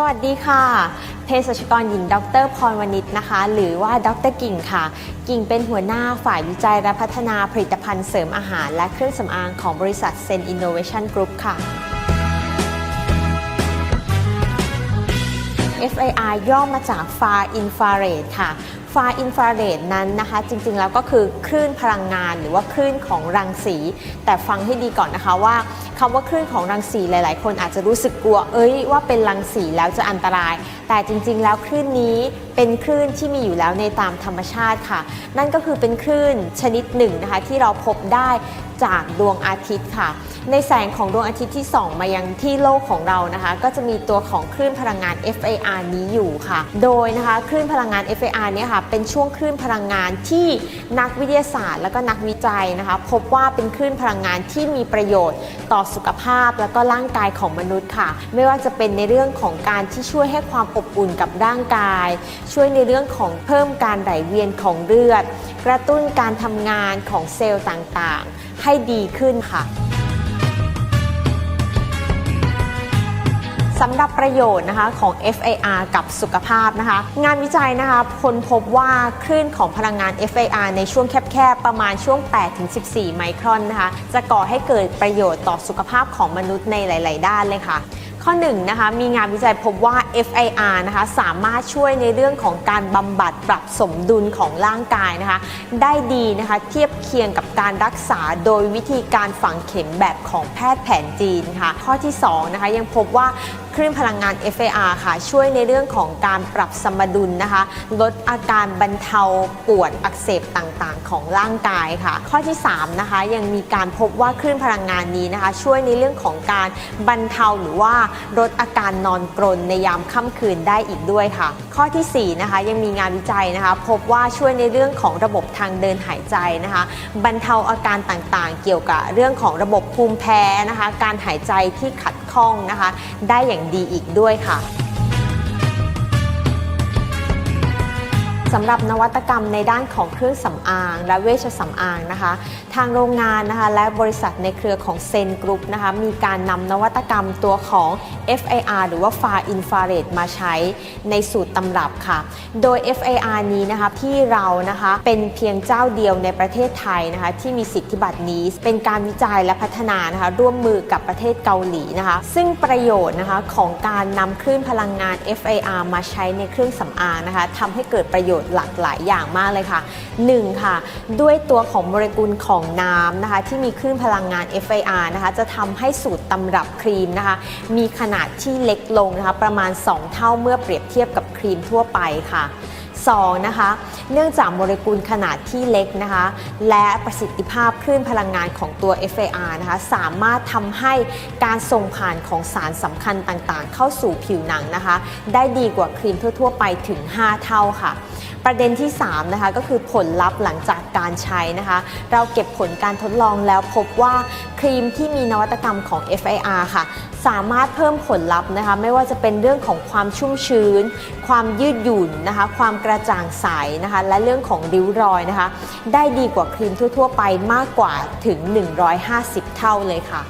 สวัสดีค่ะเภสัชกรหญิง ดรพรวณิชนะคะ หรือว่าดรกิ่งค่ะ กิ่งเป็นหัวหน้าฝ่ายวิจัยและพัฒนาผลิตภัณฑ์เสริมอาหาร และเครื่องสำอางของบริษัทเซนอินโนเวชันกรุ๊ปค่ะ FIR ย่อมาจาก Far Infrared ค่ะ Far Infrared นั้นนะคะ จริงๆแล้วก็คือคลื่นพลังงานหรือว่าคลื่นของรังสี แต่ฟังให้ดีก่อนนะคะว่า คำว่าคลื่นของรังสีหลาย ๆ คนอาจจะรู้สึกกลัว เอ้ยว่าเป็นรังสีแล้วจะอันตราย แต่จริง ๆ แล้วคลื่นนี้ เป็นคลื่นที่มีอยู่แล้วในตามธรรมชาติค่ะ นั่นก็คือเป็นคลื่นชนิดหนึ่งนะคะที่เราพบได้จากดวงอาทิตย์ค่ะ ในแสงของดวงอาทิตย์ที่ส่องมายังที่โลกของเรานะคะ ก็จะมีตัวของคลื่นพลังงาน FIR นี้อยู่ค่ะ โดยนะคะคลื่นพลังงาน FIR เนี่ยค่ะเป็นช่วงคลื่นพลังงานที่นักวิทยาศาสตร์ และก็นักวิจัยนะคะ พบว่าเป็นคลื่นพลังงานที่มีประโยชน์ต่อสุขภาพ และก็ร่างกายของมนุษย์ค่ะ ไม่ว่าจะเป็นในเรื่องของการที่ช่วยให้ความอบอุ่นกับร่างกายช่วยในเรื่องของเพิ่มการไหลเวียนของเลือด กระตุ้นการทำงานของเซลล์ต่างๆ ให้ดีขึ้นค่ะสำหรับประโยชน์นะคะของ FAR กับสุขภาพนะคะ งานวิจัยนะคะค้นพบว่าคลื่นของพลังงาน FAR ในช่วงแคบๆ ประมาณช่วง 8-14 ไมครอนนะคะ จะก่อให้เกิดประโยชน์ต่อสุขภาพของมนุษย์ในหลาย ๆ ด้านเลยค่ะ ข้อ1นนะคะมีงานวิจัยพบว่า FIR นะคะสามารถช่วยในเรื่องของการบำบัดปรับสมดุลของร่างกายนะคะได้ดีนะคะเทียบเคียงกับการรักษาโดยวิธีการฝังเข็มแบบของแพทย์แผนจีนค่ะข้อที่2นะคะยังพบว่า คลื่นพลังงาน FAR ค่ะ ช่วยในเรื่องของการปรับสมดุลนะคะ ลดอาการบรรเทาปวดอักเสบต่างๆ ของร่างกายค่ะ ข้อที่3นะคะยังมีการพบว่าคลื่นพลังงานนี้นะคะ ช่วยในเรื่องของการบรรเทาหรือว่าลดอาการนอนกรนในยามค่ำคืนได้อีกด้วยค่ะ ข้อทีสี่4นะคะยังมีงานวิจัยนะคะ พบว่าช่วยในเรื่องของระบบทางเดินหายใจนะคะ บรรเทาอาการต่างๆ เกี่ยวกับเรื่องของระบบภูมิแพ้นะคะ การหายใจที่ขัด คล่องนะคะ ได้อย่างดีอีกด้วยค่ะ สำหรับนวัตกรรมในด้านของเครื่องสำอาง และเวชสำอางนะคะ ทางโรงงานนะคะและบริษัทในเครือของเซนกรุ๊ปนะคะมีการนำนวัตกรรมตัวของ FIR หรือว่า Far Infrared มาใช้ในสูตรตำรับค่ะ โดย FIR นี้นะคะที่เรานะคะเป็นเพียงเจ้าเดียวในประเทศไทยนะคะที่มีสิทธิบัตรนี้ เป็นการวิจัยและพัฒนานะคะร่วมมือกับประเทศเกาหลีนะคะ ซึ่งประโยชน์นะคะของการนำคลื่นพลังงาน FIR มาใช้ในเครื่องสำอางนะคะทำให้เกิดประโยชน์หลากหลายอย่างมากเลยค่ะ 1. ค่ะ ด้วยตัวของโมเลกุลของน้ำนะคะ ที่มีคลื่นพลังงาน FIR นะคะ จะทำให้สูตรตำรับครีมนะคะ มีขนาดที่เล็กลงนะคะ ประมาณ 2 เท่าเมื่อเปรียบเทียบกับครีมทั่วไปค่ะ 2. นะคะเนื่องจากโมเลกุลขนาดที่เล็กนะคะ และประสิทธิภาพคลื่นพลังงานของตัว FAR นะคะสามารถทำให้การส่งผ่านของสารสำคัญต่างๆ เข้าสู่ผิวหนังนะคะ ได้ดีกว่าครีมทั่ว ๆ ไปถึง 5 เท่าค่ะ ประเด็นที่ 3 นะคะ ก็คือผลลัพธ์หลังจากการใช้นะคะ เราเก็บผลการทดลองแล้วพบว่าครีมที่มีนวัตกรรมของ FIR ค่ะ สามารถเพิ่มผลลัพธ์นะคะ ไม่ว่าจะเป็นเรื่องของความชุ่มชื้น ความยืดหยุ่นนะคะ ความกระจ่างใสนะคะ และเรื่องของริ้วรอยนะคะ ได้ดีกว่าครีมทั่ว ๆ ไปมากกว่าถึง 150 เท่าเลยค่ะ